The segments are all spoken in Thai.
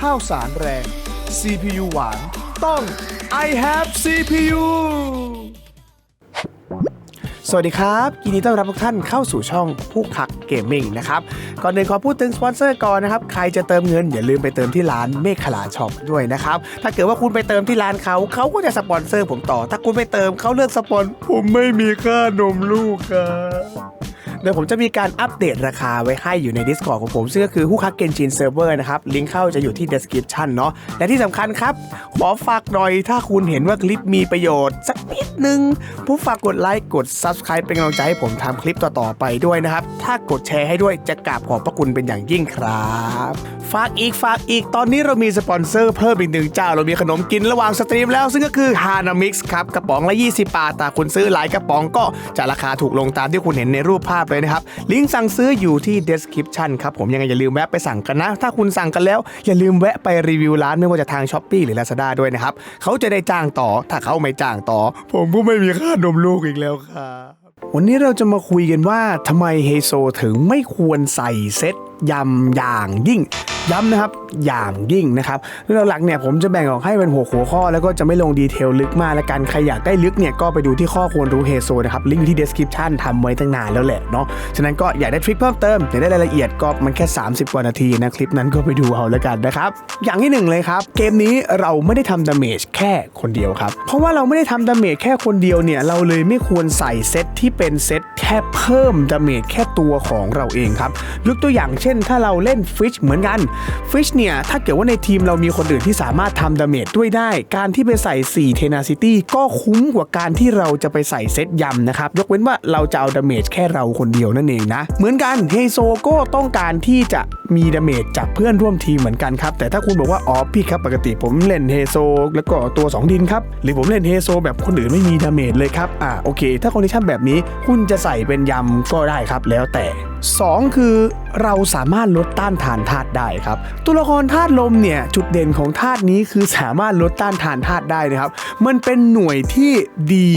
ข้าวสารแรง CPU หวาน ต้อง I have CPU สวัสดีครับยินดีต้อนรับทุกท่านเข้าสู่ช่องผู้คักเกมมิ่งนะครับก่อนอื่นขอพูดถึงสปอนเซอร์ก่อนนะครับ ใครจะเติมเงิน อย่าลืมไปเติมที่ร้านเมฆขลาช็อปด้วยนะครับ ถ้าเกิดว่าคุณไปเติมที่ร้านเขาเขาก็จะสปอนเซอร์ผมต่อ ถ้าคุณไปเติมเขาเลือกสปอน ผมไม่มีค่านมลูกครับ เดี๋ยวผมจะมีการอัปเดตราคาไว้ให้อยู่ใน Discord ของผมซึ่งก็คือคู่คักเกนจินเซิร์ฟเวอร์นะครับลิงก์เข้าจะอยู่ที่ description เนาะและที่สำคัญครับ ขอฝากหน่อยถ้าคุณเห็นว่าคลิปมีประโยชน์ สักนิดนึงผู้ฝากกดไลค์กด Subscribe เป็นกำลังใจให้ผมทำคลิปต่อๆไปด้วยนะครับ ถ้ากดแชร์ให้ด้วยจะกราบขอบพระคุณเป็นอย่างยิ่งครับฝากอีกฝากอีกตอนนี้เรามีสปอนเซอร์เพิ่มอีกหนึ่งเจ้าเรามีขนมกินระหว่างสตรีมแล้ว ซึ่งก็คือ Hana Mix ครับกระป๋องละ 20 บาทแต่คุณซื้อหลายกระป๋องก็จะราคาถูกลงตามที่คุณเห็นในรูปภาพเลยนะครับ ลิงก์สั่งซื้ออยู่ที่ description ครับผมยังไงอย่าลืมแวะไปสั่งกันนะ ถ้าคุณสั่งกันแล้ว อย่าลืมแวะไปรีวิวร้านไม่ว่าจะทาง s h อ p e e หรือ Lazada ด้วยนะครับเขาจะได้จ้างต่อถ้าเขาไม่จ้างต่อ ผมก็ไม่มีค่านมลูกอีกแล้วครับวันนี้เราจะมาคุยกันว่าทำไมเฮโซถึงไม่ควรใส่เซ็ต ยำอย่างยิ่งย้ำนะครับอย่างยิ่งนะครับเรื่องหลักเนี่ยผมจะแบ่งออกให้เป็นหัวหัวข้อ แล้วก็จะไม่ลงดีเทลลึกมากแล้วกันใครอยากได้ลึกเนี่ยก็ไปดูที่ข้อควรรู้เฮโซนะครับลิงก์อยู่ที่ description ทำไว้ตั้งนานแล้วแหละเนาะฉะนั้นก็อยากได้ทริคเพิ่มเติมอยากได้รายละเอียดก็มันแค่ 30 กว่านาทีนะคลิปนั้นก็ไปดูเอาแล้วกันนะครับอย่างที่หนึ่งเลยครับเกมนี้เราไม่ได้ทำดาเมจแค่คนเดียวครับเพราะว่าเราไม่ได้ทำดาเมจแค่คนเดียวเนี่ยเราเลยไม่ควรใส่เซตที่เป็นเซตแค่เพิ่มดาเมจแค่ตัวของเราเองครับยกตัวอย่างเช่นถ้าเราเล่นฟิชเหมือนกันฟิชเนี่ย ถ้าเกิดว่าในทีมเรามีคนอื่นที่สามารถทำดาเมจด้วยได้ การที่ไปใส่ 4 tenacity ก็คุ้มกว่าการที่เราจะไปใส่เซตยำนะครับ ยกเว้นว่าเราจะเอาดาเมจแค่เราคนเดียวนั่นเองนะ เหมือนกันเฮโซก็ต้องการที่จะมีดาเมจจากเพื่อนร่วมทีมเหมือนกันครับ แต่ถ้าคุณบอกว่า อ๋อพี่ครับ ปกติผมเล่นเฮโซแล้วก็ตัว 2 ดินครับ หรือผมเล่นเฮโซแบบคนอื่นไม่มีดาเมจเลยครับ อ่าโอเค ถ้าคอนดิชันแบบนี้คุณจะใส่เป็นยำก็ได้ครับแล้วแต่ 2 คือเราสามารถลดต้านทานธาตุได้ครับ ตัวละครธาตุลมเนี่ยจุดเด่นของธาตุนี้คือสามารถลดต้านทานธาตุได้นะครับ มันเป็นหน่วยที่ดี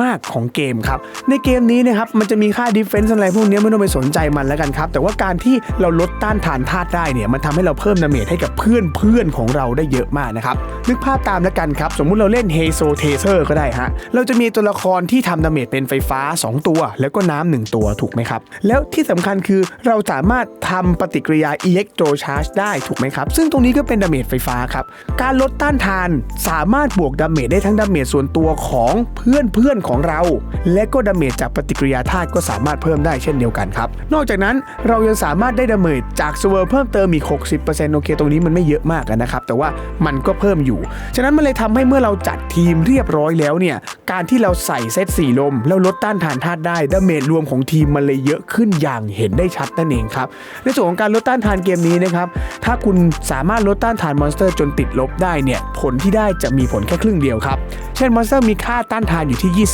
มากๆของเกมครับ ในเกมนี้นะครับมันจะมีค่าดิฟเฟนซ์อะไรพวกนี้ไม่ต้องไปสนใจมันแล้วกันครับ แต่ว่าการที่เราลดต้านทานธาตุได้เนี่ยมันทำให้เราเพิ่มดาเมจให้กับเพื่อนเพื่อนของเราได้เยอะมากนะครับนึกภาพตามแล้วกันครับ สมมุติเราเล่นเฮโซเทเซอร์ก็ได้ฮะเราจะมีตัวละครที่ทำดาเมจเป็นไฟฟ้า 2 ตัว แล้วก็น้ำหนึ่งตัวถูกไหมครับแล้วที่สำคัญคือเราสามารถทำปฏิกิริยา electro charge ได้ถูกไหมครับ ซึ่งตรงนี้ก็เป็นดาเมจไฟฟ้าครับ การลดต้านทานสามารถบวกดาเมจได้ทั้งดาเมจส่วนตัวของเพื่อนเพื่อนของเรา และก็ดาเมจจากปฏิกิริยาธาตุก็สามารถเพิ่มได้เช่นเดียวกันครับ นอกจากนั้นเรายังสามารถได้ดาเมจจากสเวอร์เพิ่มเติมอีก 60%โอเค ตรงนี้มันไม่เยอะมากนะครับ แต่ว่ามันก็เพิ่มอยู่ ฉะนั้นมันเลยทำให้เมื่อเราจัดทีมเรียบร้อยแล้วเนี่ย การที่เราใส่เซตสี่ลม แล้วลดต้านทานธาตุได้ดาเมจรวมของทีมมันเลยเยอะขึ้นอย่างเห็นได้ชัดนั่นเองครับในส่วนของการลดต้านทานเกมนี้นะครับถ้าคุณสามารถลดต้านทานมอนสเตอร์จนติดลบได้เนี่ยผลที่ได้จะมีผลแค่ครึ่งเดียวครับเช่นมอนสเตอร์มีค่าต้านทานอยู่ที่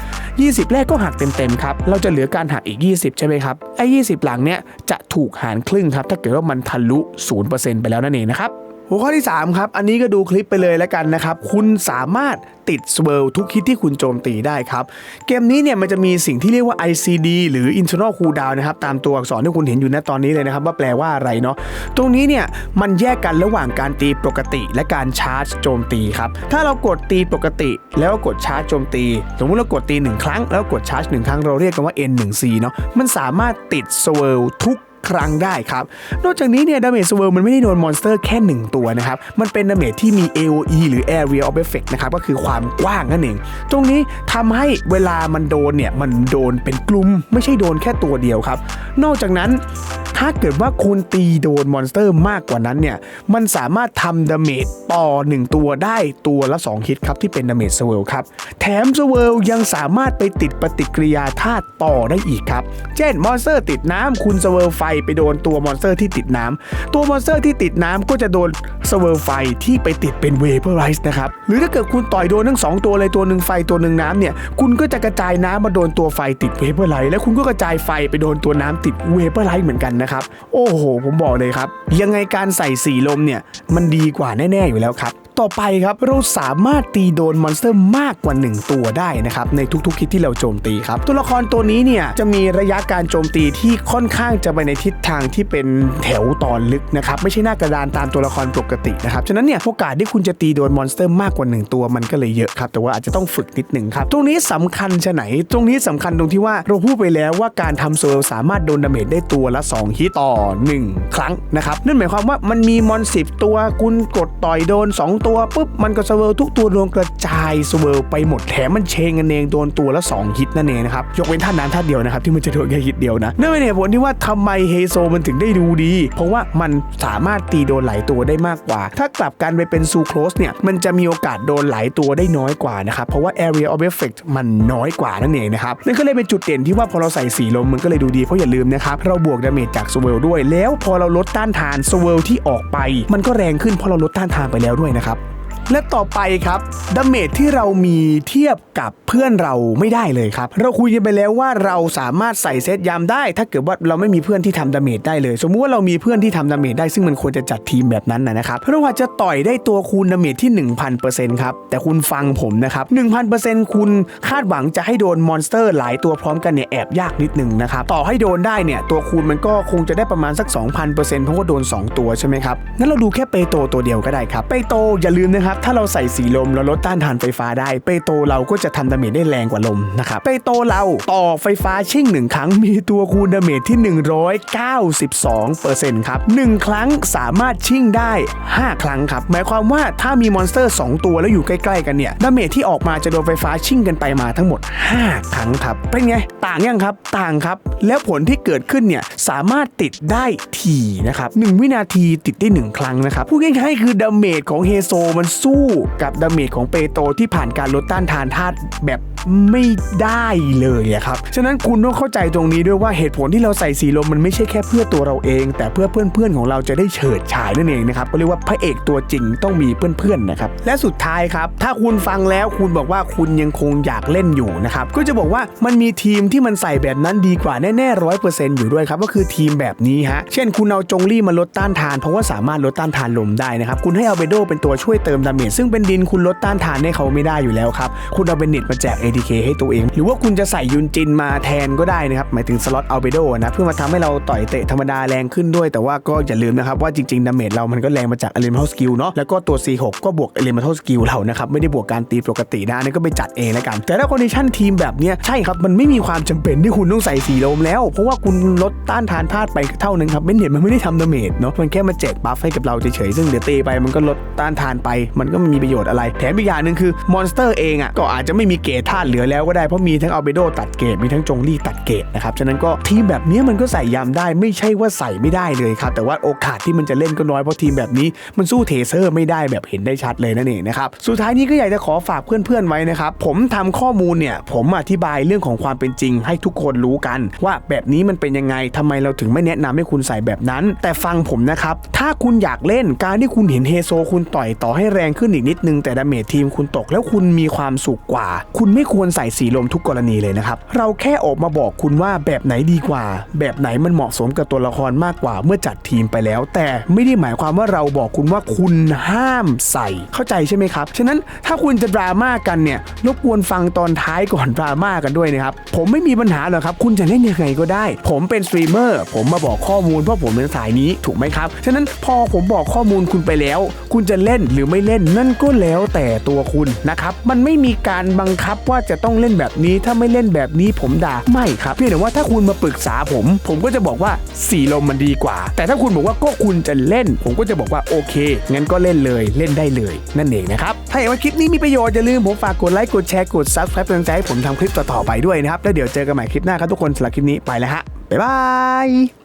20% 20 แรกก็หักเต็มๆครับเราจะเหลือการหักอีก 20 ใช่ไหมครับไอ้20 หลังเนี่ยจะถูกหารครึ่งครับถ้าเกิดว่ามันทะลุ 0%ไปแล้วนั่นเองนะครับ หัวข้อที่ 3 ครับ อันนี้ก็ดูคลิปไปเลยแล้วกันนะครับ คุณสามารถติดสเวลทุกคิดที่คุณโจมตีได้ครับ เกมนี้เนี่ยมันจะมีสิ่งที่เรียกว่า ICD หรือ internal cooldown นะครับ ตามตัวอักษรที่คุณเห็นอยู่ณตอนนี้เลยนะครับ ว่าแปลว่าอะไรเนาะตรงนี้เนี่ยมันแยกกันระหว่างการตีปกติ และการชาร์จโจมตีครับ ถ้าเรากดตีปกติ แล้วก็กดชาร์จโจมตี สมมติเรากดตีหนึ่งครั้ง แล้วกดชาร์จหนึ่งครั้งเราเรียกกันว่า N1C เนาะมันสามารถติดสเวลทุก ครั้งได้ครับ นอกจากนี้เนี่ยดาเมจสเวิร์มันไม่ได้โดนมอนสเตอร์แค่ 1 ตัวนะครับ มันเป็นดาเมจที่มี AOE หรือ Area of Effect นะครับ ก็คือความกว้างนั่นเอง ตรงนี้ทำให้เวลามันโดนเนี่ย มันโดนเป็นกลุ่มไม่ใช่โดนแค่ตัวเดียวครับ นอกจากนั้น ถ้าเกิดว่าคุณตีโดนมอนสเตอร์มากกว่านั้นเนี่ย มันสามารถทำดาเมจต่อ 1 ตัวได้ตัวละ 2 ฮิตครับ ที่เป็นดาเมจสเวิลครับ แถมสเวิลยังสามารถไปติดปฏิกิริยาธาตุต่อได้อีกครับ เช่นมอนสเตอร์ติดน้ำคุณสเวิลไฟไปโดนตัวมอนสเตอร์ที่ติดน้ำตัวมอนสเตอร์ที่ติดน้ำก็จะโดนสเวิลไฟที่ไปติดเป็นเวเปอร์ไรส์นะครับ หรือถ้าเกิดคุณต่อยโดนทั้งสองตัวเลยตัวหนึ่งไฟตัวหนึ่งน้ำเนี่ย คุณก็จะกระจายน้ำมาโดนตัวไฟติดเวเปอร์ไลท์แล้วคุณก็กระจายไฟไปโดนตัวน้ำติดเวเปอร์ไลท์เหมือนกันนะครับโอ้โหผมบอกเลยครับ ยังไงการใส่สีลมเนี่ยมันดีกว่าแน่ ๆอยู่แล้วครับ ต่อไปครับเราสามารถตีโดนมอนสเตอร์มากกว่า 1 ตัวได้นะครับในทุกๆคิดที่เราโจมตีครับตัวละครตัวนี้เนี่ยจะมีระยะการโจมตีที่ค่อนข้างจะไปในทิศทางที่เป็นแถวตอนลึกนะครับไม่ใช่หน้ากระดานตามตัวละครปกตินะครับฉะนั้นเนี่ยโอกาสที่คุณจะตีโดนมอนสเตอร์มากกว่า 1 ตัวมันก็เลยเยอะครับแต่ว่าอาจจะต้องฝึกนิดหนึ่งครับตรงนี้สำคัญชะไหน ตรงนี้สำคัญตรงที่ว่าเราพูดไปแล้วว่าการทำโซลสามารถโดนดาเมจได้ตัวละ 2 ฮิตต่อ 1 ครั้งนะครับนั่นหมายความว่ามันมีมอนสิบตัวคุณกดต่อยโดน 2 ตัวปุ๊บมันก็สเวิร์ทุกตัวโดนกระจายสเวิร์ไปหมดแถมมันเชงกันเองโดนตัวละ2ฮิตนั่นเองนะครับยกเว้นท่านนั้นท่านเดียวนะครับที่มันจะโดนแค่ฮิตเดียวนะนั่นเป็นเหตุผลที่ว่าทำไมเฮโซมันถึงได้ดูดี เพราะว่ามันสามารถตีโดนหลายตัวได้มากกว่า ถ้ากลับกันไปเป็นซูโครสเนี่ยมันจะมีโอกาสโดนหลายตัวได้น้อยกว่านะครับเพราะว่า area of effect มันน้อยกว่านั่นเองนะครับนั่นก็เลยเป็นจุดเด่นที่ว่าพอเราใส่สีลมมันก็เลยดูดีเพราะอย่าลืมนะครับเราบวกดาเมจจากสเวลด้วย แล้วพอเราลดต้านทานสเวลที่ออกไป มันก็แรงขึ้นเพราะเราลดต้านทานไปแล้วด้วยนะครับ และต่อไปครับดาเมจที่เรามีเทียบกับเพื่อนเราไม่ได้เลยครับ เราคุยกันไปแล้วว่าเราสามารถใส่เซตยามได้ ถ้าเกิดว่าเราไม่มีเพื่อนที่ทำดาเมจได้เลย สมมุติว่าเรามีเพื่อนที่ทำดาเมจได้ซึ่งมันควรจะจัดทีมแบบนั้นนะนะครับเพราะว่าจะต่อยได้ตัวคูณดาเมจที่ 1000%ครับแต่คุณฟังผมนะครับ1000%คุณคาดหวังจะให้โดนมอนสเตอร์หลายตัวพร้อมกันเนี่ยแอบยากนิดนึงนะครับต่อให้โดนได้เนี่ยตัวคูณมันก็คงจะได้ประมาณสัก 2,000%เพราะว่าโดน 2 ตัวใช่ไหมครับงั้นเราดูแค่เปโตตัวเดียวก็ได้ครับเปโตอย่าลืมนะครับถ้าเราใส่สีลมเราลดต้านทานไฟฟ้าได้ เปโตเราก็จะทำดาเมจได้แรงกว่าลมนะครับเปโตเราต่อไฟฟ้าชิ่งหนึ่งครั้งมีตัวคูณดาเมจที่ 192%ครับหนึ่งครั้งสามารถชิ่งได้ 5 ครั้งครับหมายความว่าถ้ามีมอนสเตอร์ 2 ตัวแล้วอยู่ใกล้ๆกันเนี่ยดาเมจที่ออกมาจะโดนไฟฟ้าชิ่งกันไปมาทั้งหมด 5 ครั้งครับเป็นไงต่างยังครับต่างครับ แล้วผลที่เกิดขึ้นเนี่ยสามารถติดได้ทีนะครับ1วินาทีติดได้ 1 ครั้งนะครับพูดง่ายๆคือดาเมจของเฮโซมันสู้กับดาเมจของเปโตรที่ผ่านการลดต้านทานธาตุแบบไม่ได้เลยครับ ฉะนั้นคุณต้องเข้าใจตรงนี้ด้วยว่าเหตุผลที่เราใส่สีลมมันไม่ใช่แค่เพื่อตัวเราเอง แต่เพื่อเพื่อนๆของเราจะได้เฉิดฉายนั่นเองนะครับก็เรียกว่าพระเอกตัวจริงต้องมีเพื่อนๆนะครับ และสุดท้ายครับ ถ้าคุณฟังแล้วคุณบอกว่าคุณยังคงอยากเล่นอยู่นะครับ ก็จะบอกว่ามันมีทีมที่มันใส่แบบนั้นดีกว่าแน่ๆร้อยเปอร์เซ็นต์อยู่ด้วยครับ ก็คือทีมแบบนี้ฮะ เช่นคุณเอาจงลี่มาลดต้านทานเพราะว่าสามารถลดต้านทานลมได้นะครับ คุณให้อาเบโดเป็นตัวช่วยเติมดาเมจซึ่งเป็นดินคุณลดต้านทานให้เขาไม่ได้อยู่แล้วครับ คุณเอาเบนเน็ตมาแจก ATK ให้ตัวเอง หรือว่าคุณจะใส่ยุนจินมาแทนก็ได้นะครับ หมายถึงสล็อตอัลเบโดนะ เพื่อมาทำให้เราต่อยเตะธรรมดาแรงขึ้นด้วย แต่ว่าก็อย่าลืมนะครับว่าจริงๆดาเมจเรามันก็แรงมาจาก Elemental Skill เนาะ แล้วก็ตัว C6 ก็บวก Elemental Skill เรานะครับ ไม่ได้บวกการตีปกตินะนนี้ก็ไปจัดเองแล้วกัน แต่ถ้าคอนดิชันทีมแบบเนี้ยใช่ครับ มันไม่มีความจำเป็นที่คุณต้องใส่สีลมแล้ว เพราะว่าคุณลดต้านทานธาตุไปเท่านึงครับไม่เห็นมันไม่ได้ทำดาเมจเนาะ มันแค่มาแจกบัฟให้กับเราเฉยๆ ซึ่งเดี๋ยวตีไปมันก็ลดต้านทานไปมนก็ไม่มีประโยชน์อะไร แถมอีกอย่างหนึ่งคือมอนสเตอร์เองอะก็อาจจะไม่มีเกรดธาตุเหลือแล้วก็ได้เพราะมีทั้งอัลเบโดตัดเกรดมีทั้งจงลี่ตัดเกรดนะครับฉะนั้นก็ทีมแบบนี้มันก็ใส่ยามได้ไม่ใช่ว่าใส่ไม่ได้เลยครับแต่ว่าโอกาสที่มันจะเล่นก็น้อยเพราะทีมแบบนี้มันสู้เทเซอร์ไม่ได้แบบเห็นได้ชัดเลยนั่นเองนะครับสุดท้ายนี้ก็อยากจะขอฝากเพื่อนๆไว้นะครับผมทำข้อมูลเนี่ยผมอธิบายเรื่องของความเป็นจริง ให้ทุกคนรู้กัน ว่าแบบนี้มันเป็นยังไงทำไมเราถึงไม่แนะนำให้คุณใส่แบบนั้น แต่ฟังผมนะครับถ้าคุณอยากเล่นการที่คุณเห็นเฮโซคุณต่อยต่อให้แรงขึ้นอีกนิดนึงแต่ดาเมจทีมคุณตกแล้วคุณมีความสุขกว่า คุณไม่ควรใส่สีลมทุกกรณีเลยนะครับ เราแค่ออกมาบอกคุณว่าแบบไหนดีกว่า แบบไหนมันเหมาะสมกับตัวละครมากกว่าเมื่อจัดทีมไปแล้ว แต่ไม่ได้หมายความว่าเราบอกคุณว่าคุณห้ามใส่เข้าใจใช่ไหมครับ ฉะนั้นถ้าคุณจะดราม่ากันเนี่ยรบกวนฟังตอนท้ายก่อนดราม่ากันด้วยนะครับผมไม่มีปัญหาหรอกครับคุณจะเล่นยังไงก็ได้ ผมเป็นสตรีมเมอร์ผมมาบอกข้อมูลเพราะผมเป็นสายนี้ถูกไหมครับฉะนั้นพอผมบอกข้อมูลคุณไปแล้ว คุณจะเล่นหรือไม่เล่นนั่นก็แล้วแต่ตัวคุณนะครับมันไม่มีการบังคับว่าจะต้องเล่นแบบนี้ถ้าไม่เล่นแบบนี้ผมด่าไม่ครับเพียงแต่ว่าถ้าคุณมาปรึกษาผม ผมก็จะบอกว่าสีลมมันดีกว่า แต่ถ้าคุณบอกว่าก็คุณจะเล่น ผมก็จะบอกว่าโอเค งั้นก็เล่นเลยเล่นได้เลย นั่นเองนะครับถ้าเห็นว่าคลิปนี้มีประโยชน์อย่าลืมผมฝากกดไลค์กดแชร์กด subscribe เป็นกำลังใจให้ผมทำคลิปต่อๆไปด้วยนะครับแล้วเดี๋ยวเจอกันใหม่คลิปหน้าครับทุกคนสำหรับคลิปนี้ไปแล้วฮะบ๊ายบาย